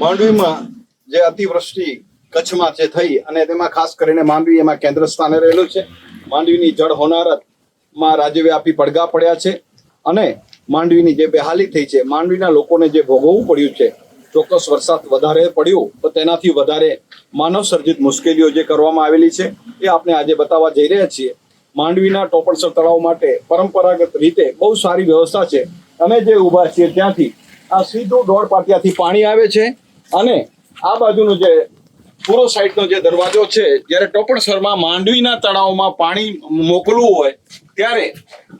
માંડવીમાં જે અતિવૃષ્ટિ કચ્છમાં જે થઈ અને તેમાં ખાસ કરીને માંડવી એમાં કેન્દ્ર સ્થાને રહેલું છે. માંડવીની જળ હોનારતમાં રાજ્યવ્યાપી પડઘા પડ્યા છે અને માંડવીની જે બેહાલી થઈ છે, માંડવીના લોકોને જે ભોગવવું પડ્યું છે, ચોક્કસ વરસાદ વધારે પડ્યો તો તેનાથી વધારે માનવ સર્જિત મુશ્કેલીઓ જે કરવામાં આવેલી છે એ આપણે આજે બતાવવા જઈ રહ્યા છીએ. માંડવીના ટોપણસર તળાવ માટે પરંપરાગત રીતે બહુ સારી વ્યવસ્થા છે. અમે જે ઊભા છીએ ત્યાંથી આ સીધું દોઢ પાટિયાથી પાણી આવે છે. અને આ બાજુનું જે પૂર્વ સાઈડનો જે દરવાજો છે, જ્યારે ટોપણસરમાં માંડવીના તળાવમાં પાણી મોકલવું હોય, ત્યારે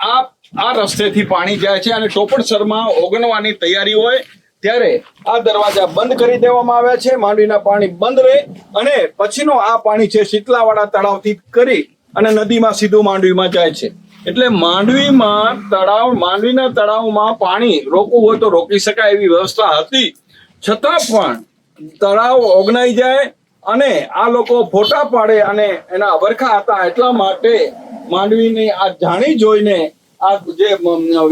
આ આ રસ્તેથી પાણી જાય છે અને ટોપણસરમાં ઓગણવાની તૈયારી હોય, ત્યારે આ દરવાજા બંધ કરી દેવામાં આવ્યા છે, માંડવીના પાણી બંધ રહે અને પછીનો આ પાણી છે શીતલાવાળા તળાવથી કરી અને નદીમાં સીધું માંડવીમાં જાય છે. એટલે માંડવીમાં તળાવ માંડવીના તળાવમાં પાણી રોકવું હોય તો રોકી શકાય એવી વ્યવસ્થા હતી. છતાં પણ તળાવ ઓગનાઈ જાય અને આ લોકો ફોટા પાડે અને એના અબરખા હતા એટલા માટે માંડવીની આ જાણી જોઈને આ જે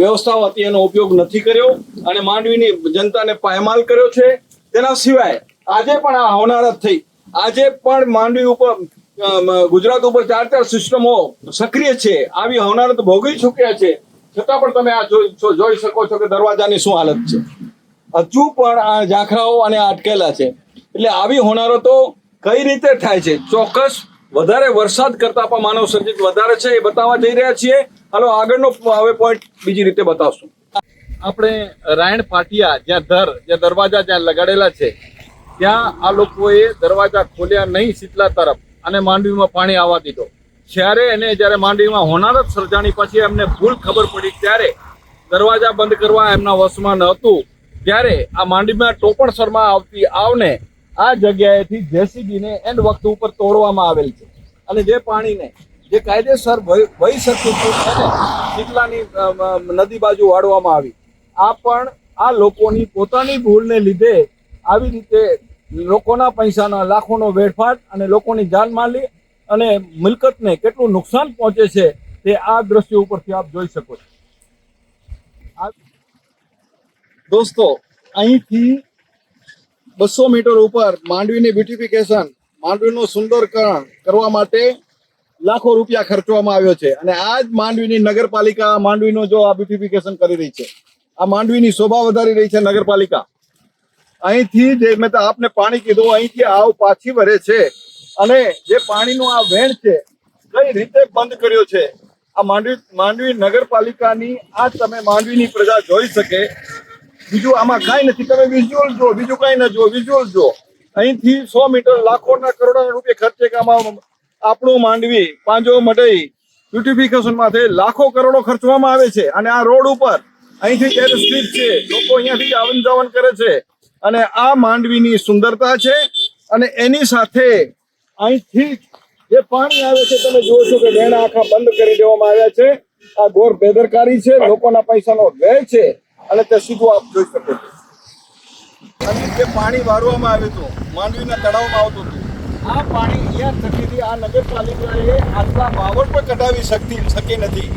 વ્યવસ્થાઓ હતી એનો ઉપયોગ નથી કર્યો અને માંડવીની જનતાને પાયમાલ કર્યો છે. તેના સિવાય આજે પણ આ હોનારત થઈ. આજે પણ માંડવી ઉપર ગુજરાત ઉપર ચાર ચાર સિસ્ટમો સક્રિય છે. આવી હોનારત ભોગવી ચૂક્યા છે. છતાં પણ તમે આ જોઈ શકો છો કે દરવાજાની શું હાલત છે. હજુ પણ આ ઝાંખરાઓ અને અટકેલા છે. એટલે આવી હોનારો તો કઈ રીતે થાય છે? ચોક્કસ વધારે વરસાદ કરતા પણ માનવ સર્જિત વધારે છે એ બતાવવા જઈ રહ્યા છીએ. હાલો, આગળનો હવે પોઈન્ટ બીજી રીતે બતાવશું. આપણે રાયણ પાટિયા, જ્યાં દર જ્યાં દરવાજા જ્યાં લગાડેલા છે, ત્યાં આ લોકોએ દરવાજા ખોલ્યા નહીં શીતલા તરફ અને માંડવીમાં પાણી આવવા દીધો. જ્યારે એને જ્યારે માંડવીમાં હોનારત સર્જાણી પછી એમને ભૂલ ખબર પડી, ત્યારે દરવાજા બંધ કરવા એમના વશમાં ન હતું. ત્યારે આ માંડવીમાં ટોપણસરમાં આવતી આવને આ જગ્યાએથી જેસીબીને એન્ડ વખત ઉપર તોડવામાં આવેલ છે. અને જે પાણીને, જે કાયદેસર વહી શકતું હતું એને શીતલાની નદી બાજુ વાળવામાં આવી. આ પણ, આ લોકોની પોતાની ભૂલને લીધે આવી રીતે લોકોના પૈસાના લાખોનો વેડફાટ અને લોકોની જાનમાલી અને મિલકતને કેટલું નુકસાન પહોંચે છે તે આ દ્રશ્ય ઉપરથી આપ જોઈ શકો છો. આ- દોસ્તો, અહીંથી બસો મીટર ઉપર માંડવીની બ્યુટિફિકેશન માંડવીનું સુંદરકરણ કરવા માટે લાખો રૂપિયા ખર્ચવામાં આવ્યો છે. અને આ જ માંડવીની નગરપાલિકા, માંડવીનું જો આ બ્યુટિફિકેશન કરી રહી છે, આ માંડવીની શોભા વધારી રહી છે નગરપાલિકા. અહીંથી જે મેં તો આપને પાણી કીધું, અહીંથી આવ પાછી વરે છે. અને જે પાણીનું આ વેણ છે, કઈ રીતે બંધ કર્યો છે? આ માંડવી માંડવી નગરપાલિકાની, આ તમે માંડવીની પ્રજા જોઈ શકે બીજું આમાં કાંઈ નથી. તમે વિઝ્યુઅલ જો બીજું કાંઈ ના જો વિઝ્યુઅલ જો અહીંથી સો મીટર, લાખોના કરોડોના રૂપિયા ખર્ચે કામાં આપણું માંડવી, પાંજો મઢઈ બ્યુટિફિકેશન માટે લાખો કરોડો ખર્ચવામાં આવે છે. અને આ રોડ ઉપર અહીંથી જ્યારે સ્ટ્રીટ છે. લોકો અહીંયાથી આવન જાવન કરે છે. અને આ માંડવીની સુંદરતા છે. અને એની સાથે અહીંથી જે પાણી આવે છે, તમે જુઓ છો કે વેણા આખા બંધ કરી દેવામાં આવ્યા છે. આ ઘોર બેદરકારી છે. લોકોના પૈસાનો વ્યય છે. અને તે સીધું આપ જોઈ શકો છો. અને જે પાણી વારવામાં આવ્યું હતું માંડવીના તળાવમાં આવતું હતું, આ પાણી અહીંયા થકીથી આ નગરપાલિકાએ આટલા બાવળ પણ કઢાવી શકતી શકી નથી.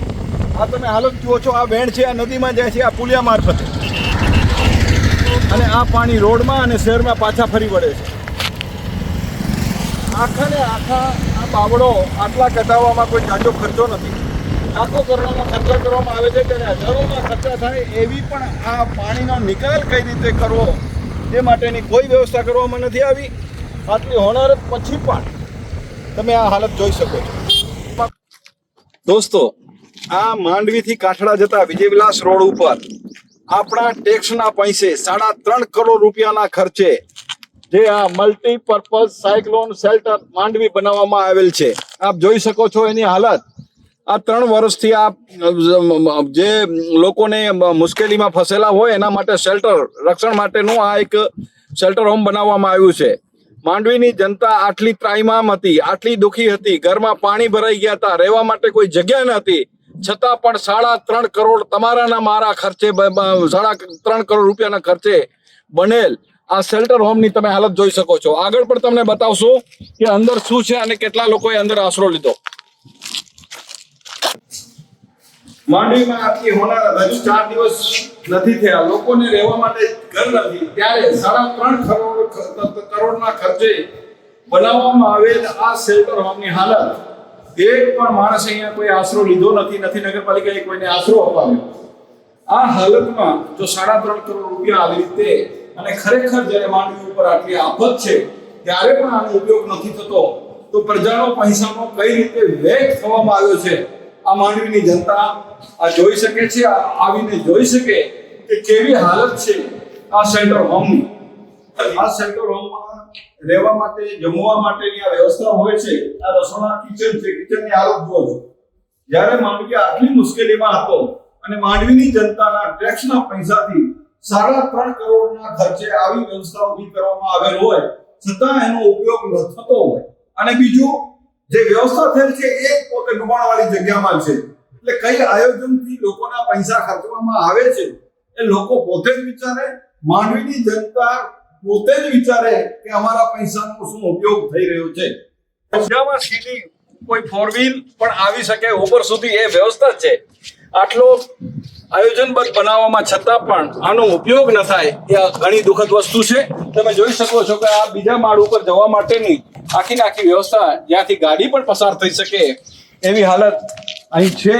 આ તમે હાલત જુઓ છો, આ વેણ છે, આ નદીમાં જાય છે, આ પુલિયા મારફતે. અને આ પાણી રોડમાં અને શહેરમાં પાછા ફરી વળે છે. આખા ને આખા આ બાવળો આટલા કઢાવવામાં કોઈ જાજો ખર્ચો નથી. આખો કરવામાં ખર્ચો કરવામાં આવે છે ત્યારે હજારોમાં ખર્ચા થાય એવી પણ આ પાણીનો નિકાલ કઈ રીતે કરવો તે માટેની કોઈ વ્યવસ્થા કરવામાં નથી આવી. આટલી હોનારત પછી પણ તમે આ હાલત જોઈ શકો છો. દોસ્તો, આ માંડવીથી કાઠડા જતા વિજયવિલાસ રોડ ઉપર આપણા ટેક્સના પૈસે સાડા ત્રણ કરોડ રૂપિયાના ખર્ચે જે આ મલ્ટીપર્પઝ સાયક્લોન શેલ્ટર માંડવી બનાવવામાં આવેલ છે. આપ જોઈ શકો છો એની હાલત. આ ત્રણ વર્ષથી આ, જે લોકોને મુશ્કેલીમાં ફસેલા હોય એના માટે શેલ્ટર રક્ષણ માટેનું આ એક શેલ્ટર હોમ બનાવવામાં આવ્યું છે. માંડવીની જનતા આટલી ત્રાઈમામ હતી, આટલી દુખી હતી, ઘરમાં પાણી ભરાઈ ગયા હતા, રહેવા માટે કોઈ જગ્યા ન હતી છતાં પણ સાડા ત્રણ કરોડ તમારાના મારા ખર્ચે સાડા ત્રણ કરોડ રૂપિયાના ખર્ચે બનેલ આ શેલ્ટર હોમની તમે હાલત જોઈ શકો છો. આગળ પણ તમને બતાવશું કે અંદર શું છે અને કેટલા લોકોએ અંદર આશરો લીધો. માંડવીમાં આટલી હોનારત. હજુ ચાર દિવસ નથી થયા. લોકોને રહેવા માટે ઘર નથી. ત્યારે સાડા ત્રણ કરોડ કરોડના ખર્ચે બનાવવામાં આવેલ આ શેલ્ટર હોમની હાલત. એક પણ માણસ અહીંયા કોઈ આશરો લીધો નથી. નથી નગરપાલિકાએ કોઈને આશરો અપાવ્યો. આ હાલતમાં જો સાડા ત્રણ કરોડ રૂપિયા આવી રીતે અને ખરેખર જ્યારે માંડવી ઉપર આટલી આફત છે, ત્યારે પણ આનો ઉપયોગ નથી થતો, તો પ્રજાનો પૈસાનો કઈ રીતે વેગ થવામાં આવ્યો છે? આ માંડવીની જનતા આ જોઈ શકે છે આવીને જોઈ શકે કે કેવી હાલત છે આ સેન્ટર હોમની આ સેન્ટર હોમમાં રહેવા માટે, જમવા માટેની આ વ્યવસ્થા હોય છે, આ રસોડા કિચન છે કિચનની હાલત જુઓ જ્યારે માંડવી આટલી મુશ્કેલીમાં હતો અને માંડવીની જનતાના ટેક્સના પૈસાથી સાડા ત્રણ કરોડના ખર્ચે આવી વ્યવસ્થા ઊભી કરવામાં આવેલ હોય, છતાં એનો ઉપયોગ ન થતો હોય. અને બીજું જે વ્યવસ્થા થયેલ છે એ પોતે ડુબાણવાળી જગ્યામાં છે. એટલે કઈ આયોજનથી લોકોના પૈસા ખર્ચવામાં આવે છે એ લોકો પોતે જ વિચારે, માનવીની જનતા પોતે જ વિચારે કે અમારા પૈસાનો શું ઉપયોગ થઈ રહ્યો છે. રસ્તામાં સીધી કોઈ ફોર વ્હીલ પણ આવી શકે ઉપર સુધી એ વ્યવસ્થા છે. આટલો આયોજનબદ્ધ બનાવવામાં છતાં પણ આનો ઉપયોગ ન થાય એ ઘણી દુઃખદ વસ્તુ છે. તમે જોઈ શકો છો કે આ બીજા માળ ઉપર જવા માટેની આખી આખી વ્યવસ્થા જ્યાંથી ગાડી પણ પસાર થઈ શકે એવી હાલત અહીં છે.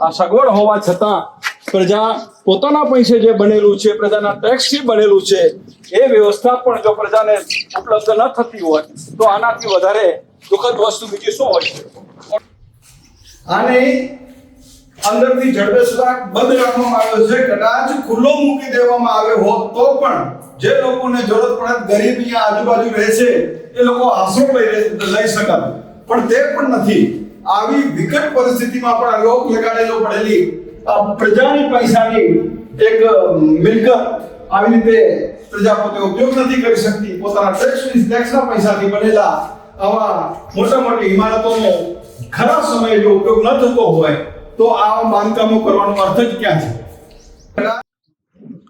આ સગવડ હોવા છતાં પ્રજા પોતાના પૈસે જે બનેલું છે, પ્રજાના ટેક્સથી બનેલું છે, એ વ્યવસ્થા પણ જો પ્રજાને ઉપલબ્ધ ન થતી હોય, તો આનાથી વધારે દુઃખદ વસ્તુ બીજી શું હોય? આને અંદરથી જડબેસલાક બંધ રાખવામાં આવ્યો છે. કદાચ ખુલ્લો મૂકી દેવામાં આવ્યો હોત તો પણ જે લોકોને જરૂરત પડે ગરીબ આજુબાજુ રહે છે એ લોકો આશરો લઈ લઈ શકત પણ તે પણ નથી. આવી વિકટ પરિસ્થિતિમાં પણ આ લોક લગાડેલો પડેલી આ પ્રજાની પૈસાની એક મિલકત આવી રીતે પ્રજા પોતે ઉપયોગ નથી કરી શકતી. પોતાના ટેક્સની ટેક્સના પૈસાથી બનેલા આવા મોટા મોટી ઇમારતોનો ખરા સમયે જો ઉપયોગ ન થતો હોય, તો આ બાંધકામો કરવાનો અર્થ જ ક્યાં છે?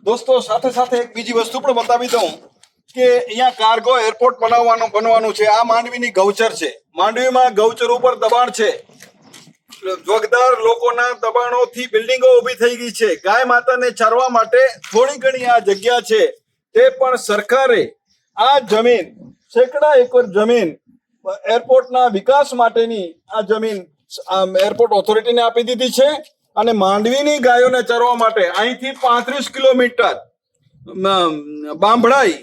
દોસ્તો, સાથે સાથે એક બીજી વસ્તુ પણ બતાવી દઉં. કે અહીંયા કાર્ગો એરપોર્ટ બનાવવાનું, બનવાનું છે. આ માંડવીની ગૌચર છે. માંડવીમાં ગૌચર ઉપર દબાણ છે. જોગદાર લોકોના દબાણોથી બિલ્ડિંગો ઊભી થઈ ગઈ છે. ગાય માતાને ચારવા માટે થોડી ઘણી આ જગ્યા છે. તે પણ સરકારે આ જમીન, સેંકડા એકર જમીન, એરપોર્ટના વિકાસ માટેની આ જમીન એરપોર્ટ ઓથોરિટીને આપી દીધી છે અને માંડવીની ગાયોને ચરવા માટે અહીંથી પાંત્રીસ કિલોમીટર બાંભળાઈ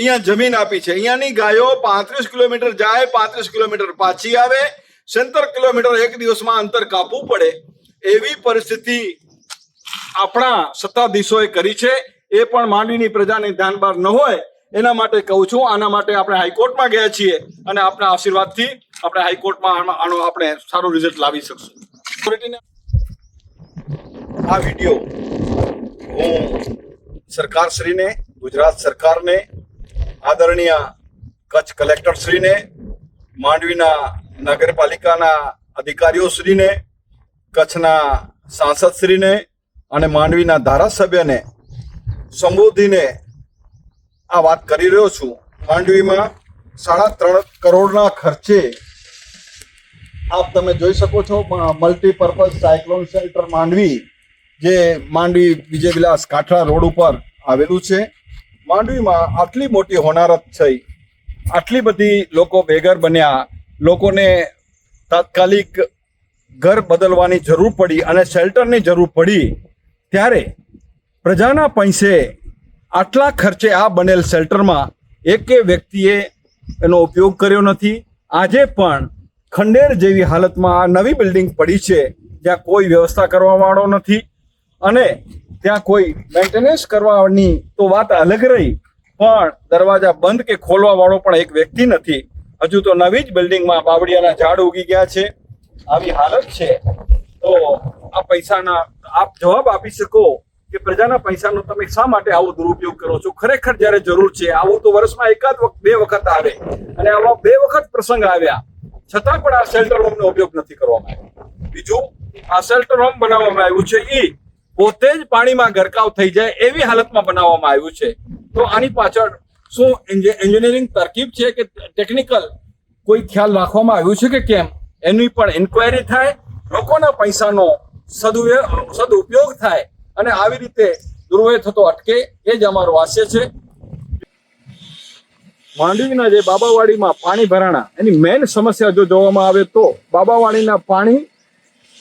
અહીંયા જમીન આપી છે. અહીંયાની ગાયો પાંત્રીસ કિલોમીટર જાય, પાંત્રીસ કિલોમીટર પાછી આવે. સત્તર કિલોમીટર એક દિવસમાં અંતર કાપવું પડે. એવી પરિસ્થિતિ આપણા સત્તાધીશોએ કરી છે. એ પણ માંડવીની પ્રજાની ધ્યાન બહાર ન હોય, એના માટે કહું છું, આના માટે આપણે હાઈકોર્ટમાં ગયા છીએ અને આપણા આશીર્વાદથી આપણે હાઈકોર્ટમાં આનો આપણે સારું રિઝલ્ટ લાવી શકશું. આ વીડિયો હું સરકારશ્રીને, ગુજરાત સરકારને આદરણીય કચ્છ કલેક્ટરશ્રીને, માંડવીના નગરપાલિકાના અધિકારીઓશ્રીને, કચ્છના સાંસદશ્રીને અને માંડવીના ધારાસભ્યને સંબોધીને આ વાત કરી રહ્યો છું. માંડવીમાં સાડા ત્રણ કરોડના ખર્ચે આપ તમે જોઈ શકો છો મલ્ટીપર્પઝ સાયક્લોન શેલ્ટર માંડવી, જે માંડવી વિજય વિલાસ કાઠડા રોડ ઉપર આવેલું છે. માંડવીમાં આટલી મોટી હોનારત થઈ, આટલી બધી લોકો બેઘર બન્યા, લોકોને તાત્કાલિક ઘર બદલવાની જરૂર પડી અને શેલ્ટરની જરૂર પડી, ત્યારે પ્રજાના પૈસે આટલા ખર્ચે આ બનેલ શેલ્ટરમાં એકે વ્યક્તિએ એનો ઉપયોગ કર્યો નથી. આજે પણ ખંડેર જેવી હાલતમાં આ નવી બિલ્ડિંગ પડી છે, જ્યાં કોઈ વ્યવસ્થા કરવાવાળો નથી. અને ત્યાં કોઈ મેન્ટેનન્સ કરવાની તો વાત અલગ રહી. પણ દરવાજા બંધ કે ખોલવા વાળો પણ એક વ્યક્તિ નથી. હજુ તો નવી જ બિલ્ડિંગમાં બાવળિયાના ઝાડ ઉગી ગયા છે. આવી હાલત છે. તો આ પૈસાના આપ જવાબ આપી શકો કે પ્રજાના પૈસાનો તમે શા માટે આવો દુરુપયોગ કરો છો? ખરેખર જ્યારે જરૂર છે, આવું તો વર્ષમાં એકાદ વખત બે વખત આવે. અને આવા બે વખત પ્રસંગ આવ્યા. છતાં પણ આ શેલ્ટર હોમનો ઉપયોગ નથી કરવામાં આવ્યો. બીજું, આ શેલ્ટર હોમ બનાવવામાં આવ્યું છે એ પોતે જ પાણીમાં ગરકાવ થઈ જાય એવી હાલતમાં બનાવવામાં આવ્યું છે. તો આની પાછળ શું એન્જિનિયરિંગ તરકીબ છે કે ટેકનિકલ કોઈ ખ્યાલ રાખવામાં આવ્યું છે કે કેમ? એની પણ ઇન્ક્વાયરી થાય, લોકોના પૈસાનો સદુપયોગ સદુપયોગ થાય અને આવી રીતે દુર્વ્યય થતો અટકે એ જ અમારો આશય છે. માંડવીના જે બાબાવાડીમાં પાણી ભરાણા, એની મેઇન સમસ્યા જો જોવામાં આવે તો બાબાવાડીના પાણી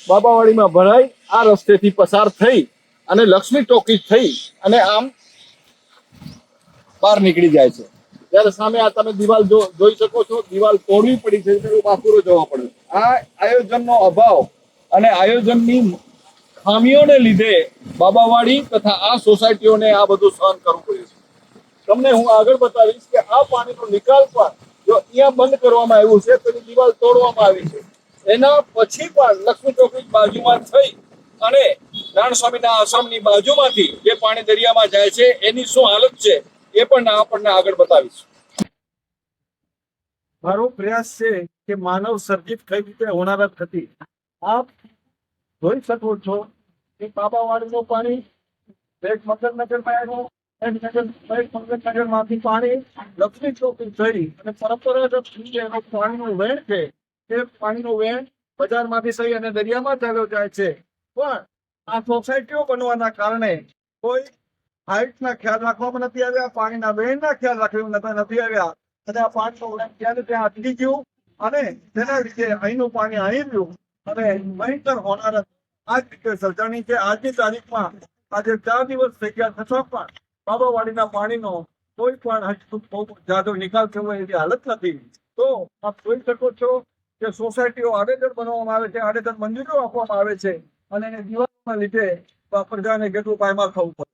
બાબાવાડીમાં ભરાઈ, આ રસ્તેથી પસાર થઈ અને લક્ષ્મી ટોકી થઈ અને આમ બહાર નીકળી જાય છે. ત્યારે સામે આ તમે દિવાલ જોઈ શકો છો, દિવાલ તોડવી પડી છે પેલું બાકુરો જોવા આ આયોજનનો અભાવ અને આયોજનની ખામીઓને લીધે બાબાવાડી તથા આ સોસાયટીઓને આ બધું સહન કરવું પડ્યું છે. તમને હું આગળ બતાવીશ કે આ પાણીનો નિકાલ પણ જો અહીંયા બંધ કરવામાં આવ્યું છે તો એની દિવાલ તોડવામાં આવી છે. એના પછી પણ લક્ષ્મી ચોકડી બાજુમાં થઈ અને નારાયણ સ્વામીના આશ્રમની બાજુમાંથી જે પાણી દરિયામાં જાય છે, એની શું હાલત છે, એ પણ આપણને આગળ બતાવીશ. મારો પ્રયાસ છે કે માનવ સર્જિત કઈ રીતે હોનારત હતી આપ જોઈ શકો છો કે બાબાવાડીનું પાણી એક મગરનગરમાં આવ્યું, એક નગર એક મગરનગરમાંથી પાણી લક્ષ્મી ચોકી થઈ અને પરંપરાગત પાણીનું વહેણ છે. એ પાણીનું વેણ બજારમાંથી સહી અને દરિયામાં ચાલ્યો જાય છે. પણ આ સોસાયટીઓ બનવાના કારણે કોઈ હાઇટના ખ્યાલ રાખવામાં નથી આવ્યા, પાણીના વેણના ખ્યાલ રાખવામાં નથી આવ્યા. અને આ પાણીનો વેણ ક્યારે ત્યાં અટકી ગયું અને તેના લીધે અહીંનું પાણી અહીં રહ્યું અને ભયંકર હોનાર આ જ રીતે સર્જાણી છે. આજની તારીખમાં આજે ચાર દિવસ થઈ ગયા છતાં પણ બાબાવાડીના પાણીનો કોઈ પણ હજુ જાદો નિકાલ થયો એવી હાલત નથી. તો આપ જોઈ શકો છો કે સોસાયટીઓ આડેધડ બનાવવામાં આવે છે, આડેધડ મંજૂરીઓ આપવામાં આવે છે અને એને દિવાળીના લીધે પ્રજાને કેટલું પાયમાલ થવું પડે.